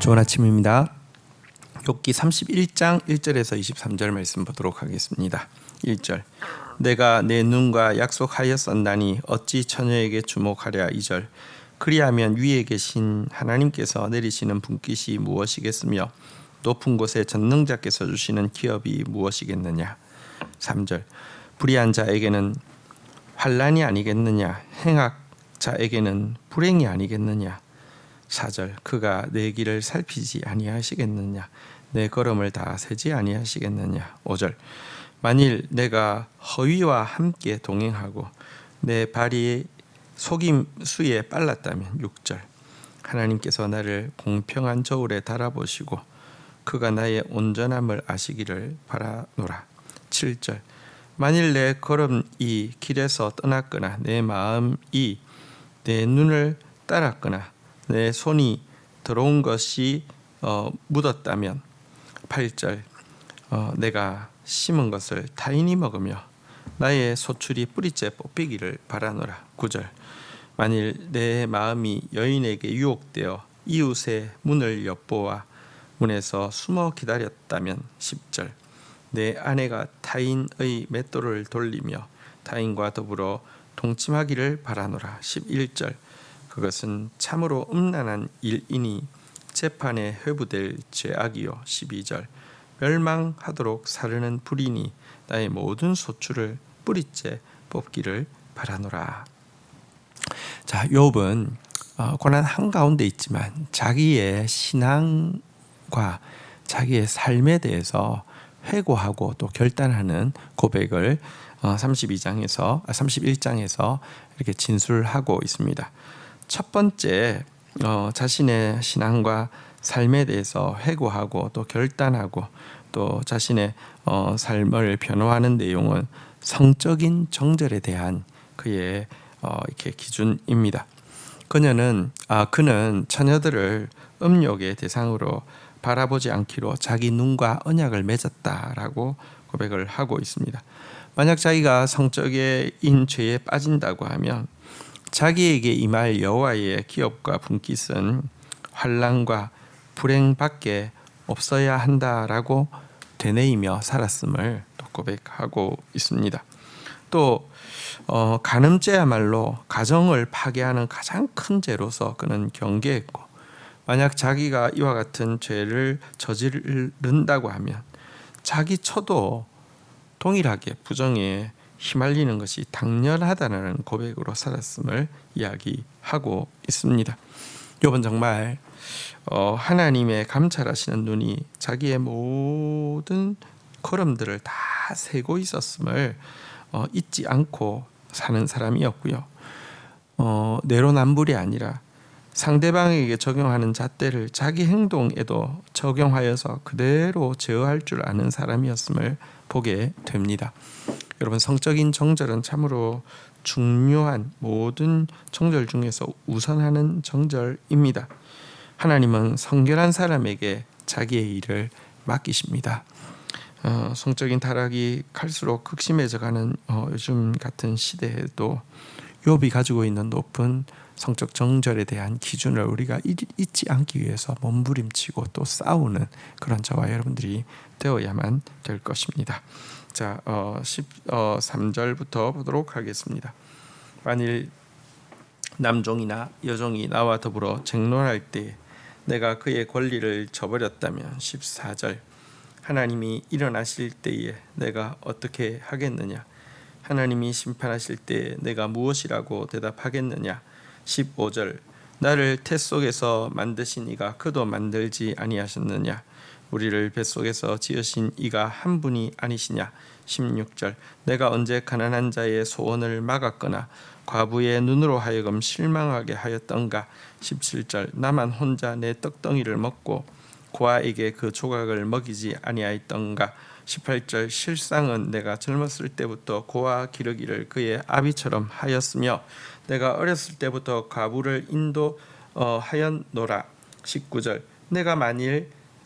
좋은 아침입니다. 욥기 31장 1절에서 23절 말씀 보도록 하겠습니다. 1절. 내가 내 눈과 약속하였었나니 어찌 처녀에게 주목하랴? 2절. 그리하면 위에 계신 하나님께서 내리시는 분깃이 무엇이겠으며 높은 곳에 전능자께서 주시는 기업이 무엇이겠느냐? 3절. 불의한 자에게는 환란이 아니겠느냐? 행악자에게는 불행이 아니겠느냐 4절 그가 내 길을 살피지 아니하시겠느냐? 내 걸음을 다 세지 아니하시겠느냐? 5절 만일 내가 허위와 함께 동행하고 내 발이 속임수에 빨랐다면 6절 하나님께서 나를 공평한 저울에 달아보시고 그가 나의 온전함을 아시기를 바라노라. 7절 만일 내 걸음이 길에서 떠났거나 내 마음이 내 눈을 따랐거나 내 손이 들어온 것이 어, 묻었다면 8절 어, 내가 심은 것을 타인이 먹으며 나의 소출이 뿌리째 뽑히기를 바라노라. 9절. 만일 내 마음이 여인에게 유혹되어 이웃의 문을 엿보아 문에서 숨어 기다렸다면 10절. 내 아내가 타인의 맷돌을 돌리며 타인과 더불어 동침하기를 바라노라. 11절 그것은 참으로 음란한 일이니 재판에 회부될 죄악이요 12절 멸망하도록 사르는 불이니 나의 모든 소출을 뿌리째 뽑기를 바라노라. 자, 욥은 어, 고난 한 가운데 있지만 자기의 신앙과 자기의 삶에 대해서 회고하고 또 결단하는 고백을 어, 32장에서 아, 31장에서 이렇게 진술하고 있습니다. 첫 번째 어, 자신의 신앙과 삶에 대해서 회고하고 또 결단하고 또 자신의 어, 삶을 변화하는 내용은 성적인 정절에 대한 그의 어, 이렇게 기준입니다. 그녀는 아 그는 처녀들을 음욕의 대상으로 바라보지 않기로 자기 눈과 언약을 맺었다라고 고백을 하고 있습니다. 만약 자기가 성적인 죄에 빠진다고 하면 자기에게 임할 여호와의 기업과 분깃은 환란과 불행밖에 없어야 한다라고 되뇌이며 살았음을 또 고백하고 있습니다. 또 어, 간음죄야말로 가정을 파괴하는 가장 큰 죄로서 그는 경계했고 만약 자기가 이와 같은 죄를 저지른다고 하면 자기 처도 동일하게 부정에 휘말리는 것이 당연하다는 고백으로 살았음을 이야기하고 있습니다. 이번 정말 어, 하나님의 감찰하시는 눈이 자기의 모든 걸음들을 다 세고 있었음을 어, 잊지 않고 사는 사람이었고요. 어, 내로남불이 아니라 상대방에게 적용하는 잣대를 자기 행동에도 적용하여서 그대로 제어할 줄 아는 사람이었음을 보게 됩니다. 여러분 성적인 정절은 참으로 중요한 모든 정절 중에서 우선하는 정절입니다. 하나님은 성결한 사람에게 자기의 일을 맡기십니다. 어, 성적인 타락이 갈수록 극심해져가는 어, 요즘 같은 시대에도 욥이 가지고 있는 높은 성적 정절에 대한 기준을 우리가 잊지 않기 위해서 몸부림치고 또 싸우는 그런 저와 여러분들이 되어야만 될 것입니다. 자, 어, 13절부터 어, 보도록 하겠습니다. 만일 남종이나 여종이 나와 더불어 쟁론할 때 내가 그의 권리를 저버렸다면 14절 하나님이 일어나실 때에 내가 어떻게 하겠느냐? 하나님이 심판하실 때 내가 무엇이라고 대답하겠느냐? 15절 나를 태 속에서 만드신 이가 그도 만들지 아니하셨느냐 우리를 뱃속에서 지으신 이가 한 분이 아니시냐? 16절. 내가 언제 가난한 자의 소원을 막았거나 과부의 눈으로 하여금 실망하게 하였던가? 17절. 나만 혼자 내 떡덩이를 먹고 고아에게 그 조각을 먹이지 아니하였던가? 18절. 실상은 내가 젊었을 때부터 고아 기르기를 그의 아비처럼 하였으며 내가 어렸을 때부터 과부를 인도하였노라. 19절. 내가 만일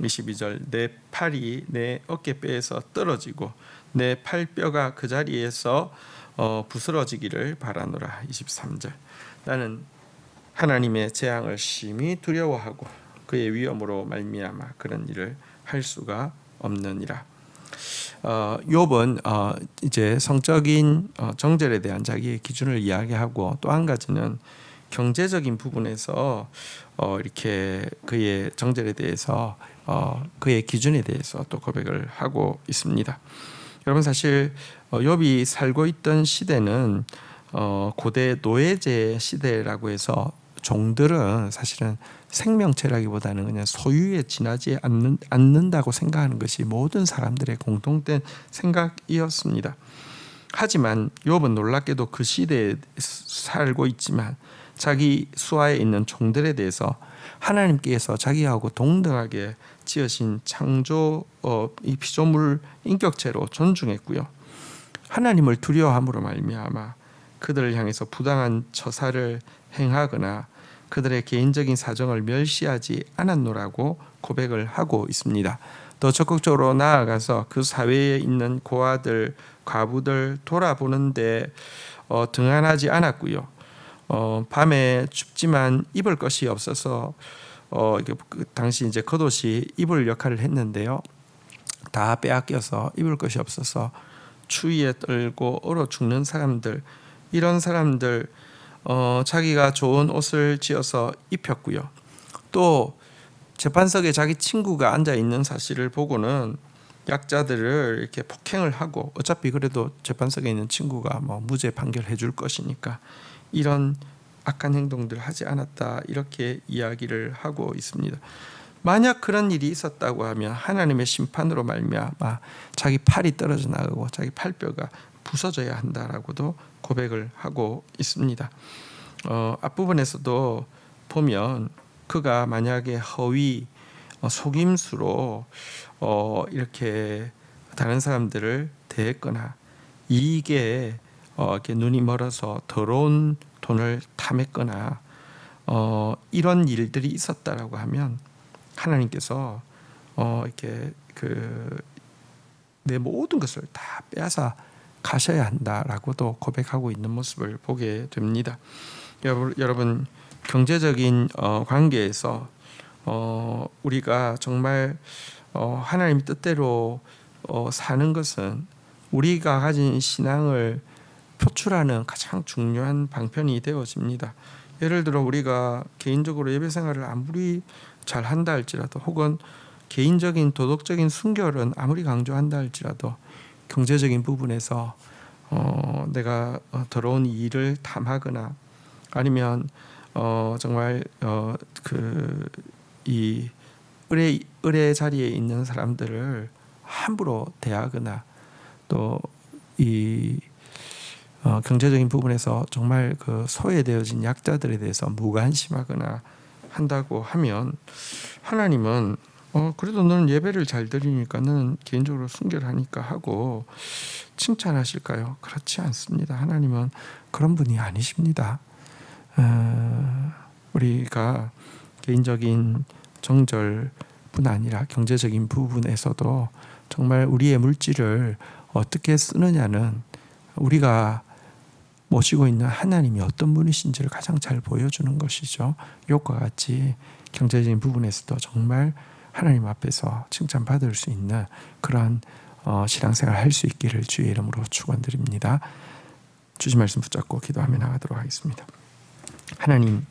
22절 내 팔이 내 어깨뼈에서 떨어지고 내 팔뼈가 그 자리에서 어, 부스러지기를 바라노라 23절 나는 하나님의 재앙을 심히 두려워하고 그의 위험으로 말미암아 그런 일을 할 수가 없느니라. 어, 욥은 어, 이제 성적인 어, 정절에 대한 자기의 기준을 이야기하고 또 한 가지는 경제적인 부분에서 어, 이렇게 그의 정절에 대해서 어, 그의 기준에 대해서 또 고백을 하고 있습니다. 여러분 사실 어, 욥이 살고 있던 시대는 어, 고대 노예제 시대라고 해서 종들은 사실은 생명체라기보다는 그냥 소유에 지나지 않는, 않는다고 생각하는 것이 모든 사람들의 공통된 생각이었습니다. 하지만 욥은 놀랍게도 그 시대에 살고 있지만 자기 수하에 있는 종들에 대해서 하나님께서 자기하고 동등하게 지으신 창조 어, 이 피조물 인격체로 존중했고요. 하나님을 두려워함으로 말미암아 그들을 향해서 부당한 처사를 행하거나 그들의 개인적인 사정을 멸시하지 않았노라고 고백을 하고 있습니다. 더 적극적으로 나아가서 그 사회에 있는 고아들, 과부들 돌아보는데 어, 등한하지 않았고요. 어, 밤에 춥지만 입을 것이 없어서 어, 그 당시 이제 겉옷이 입을 역할을 했는데요. 다 빼앗겨서 입을 것이 없어서 추위에 떨고 얼어 죽는 사람들 이런 사람들 어, 자기가 좋은 옷을 지어서 입혔고요. 또 재판석에 자기 친구가 앉아 있는 사실을 보고는 약자들을 이렇게 폭행을 하고 어차피 그래도 재판석에 있는 친구가 뭐 무죄 판결해 줄 것이니까 이런 악한 행동들 하지 않았다 이렇게 이야기를 하고 있습니다. 만약 그런 일이 있었다고 하면 하나님의 심판으로 말미암아 자기 팔이 떨어져 나가고 자기 팔뼈가 부서져야 한다라고도 고백을 하고 있습니다. 어, 앞부분에서도 보면 그가 만약에 허위 어, 속임수로 어, 이렇게 다른 사람들을 대했거나 이익에 어, 이렇게 눈이 멀어서 더러운 돈을 탐했거나 어, 이런 일들이 있었다라고 하면 하나님께서 어, 이렇게 그 내 모든 것을 다 빼앗아 가셔야 한다라고도 고백하고 있는 모습을 보게 됩니다. 여러분, 경제적인 어, 관계에서 어, 우리가 정말 어, 하나님 뜻대로 어, 사는 것은 우리가 가진 신앙을 표출하는 가장 중요한 방편이 되어집니다. 예를 들어 우리가 개인적으로 예배 생활을 아무리 잘 한다 할지라도 혹은 개인적인 도덕적인 순결은 아무리 강조한다 할지라도 경제적인 부분에서 어, 내가 어, 더러운 일을 탐하거나 아니면 어, 정말 어, 그이 의뢰 의뢰 자리에 있는 사람들을 함부로 대하거나 또이 어, 경제적인 부분에서 정말 그 소외되어진 약자들에 대해서 무관심하거나 한다고 하면 하나님은 어 그래도 너는 예배를 잘 드리니까 너는 개인적으로 순결하니까 하고 칭찬하실까요? 그렇지 않습니다. 하나님은 그런 분이 아니십니다. 어, 우리가 개인적인 정절뿐 아니라 경제적인 부분에서도 정말 우리의 물질을 어떻게 쓰느냐는 우리가 모시고 있는 하나님이 어떤 분이신지를 가장 잘 보여주는 것이죠. 욕과 같이 경제적인 부분에서도 정말 하나님 앞에서 칭찬받을 수 있는 그런 어, 신앙생활 할 수 있기를 주의 이름으로 축원드립니다. 주지 말씀 붙잡고 기도하며 나가도록 하겠습니다. 하나님,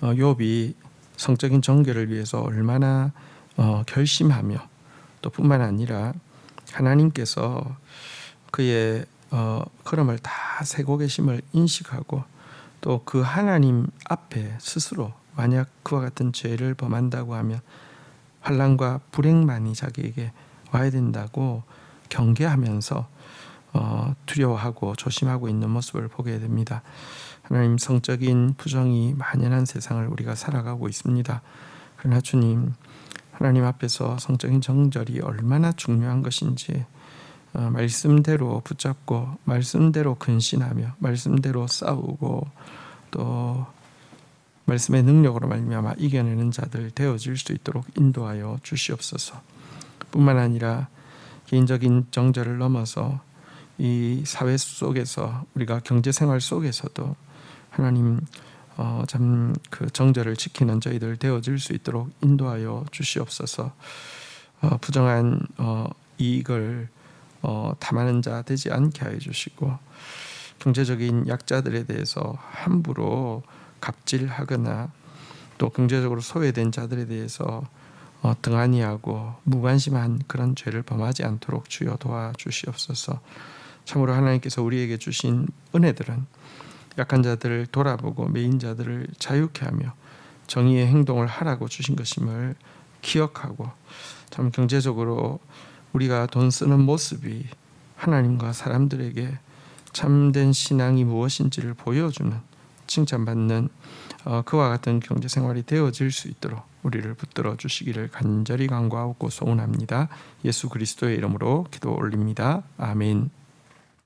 어, 욥이 성적인 정결을 위해서 얼마나 어, 결심하며 또 뿐만 아니라 하나님께서 그의 어, 걸음을 다 세고 계심을 인식하고 또 그 하나님 앞에 스스로 만약 그와 같은 죄를 범한다고 하면 환란과 불행만이 자기에게 와야 된다고 경계하면서 어, 두려워하고 조심하고 있는 모습을 보게 됩니다. 하나님 성적인 부정이 만연한 세상을 우리가 살아가고 있습니다. 그러나 주님 하나님 앞에서 성적인 정절이 얼마나 중요한 것인지 어, 말씀대로 붙잡고 말씀대로 근신하며 말씀대로 싸우고 또 말씀의 능력으로 말미암아 이겨내는 자들 되어질 수 있도록 인도하여 주시옵소서. 뿐만 아니라 개인적인 정절을 넘어서 이 사회 속에서 우리가 경제 생활 속에서도 하나님 어, 참 그 정절을 지키는 저희들 되어질 수 있도록 인도하여 주시옵소서. 어, 부정한 어, 이익을 어, 탐하는 자 되지 않게 하여 주시고 경제적인 약자들에 대해서 함부로 갑질하거나 또 경제적으로 소외된 자들에 대해서 어, 등한히하고 무관심한 그런 죄를 범하지 않도록 주여 도와주시옵소서. 참으로 하나님께서 우리에게 주신 은혜들은 약한 자들을 돌아보고 메인 자들을 자유케 하며 정의의 행동을 하라고 주신 것임을 기억하고 참 경제적으로 우리가 돈 쓰는 모습이 하나님과 사람들에게 참된 신앙이 무엇인지를 보여주는 칭찬받는 어, 그와 같은 경제 생활이 되어질 수 있도록 우리를 붙들어 주시기를 간절히 간구하고 소원합니다. 예수 그리스도의 이름으로 기도 올립니다. 아멘.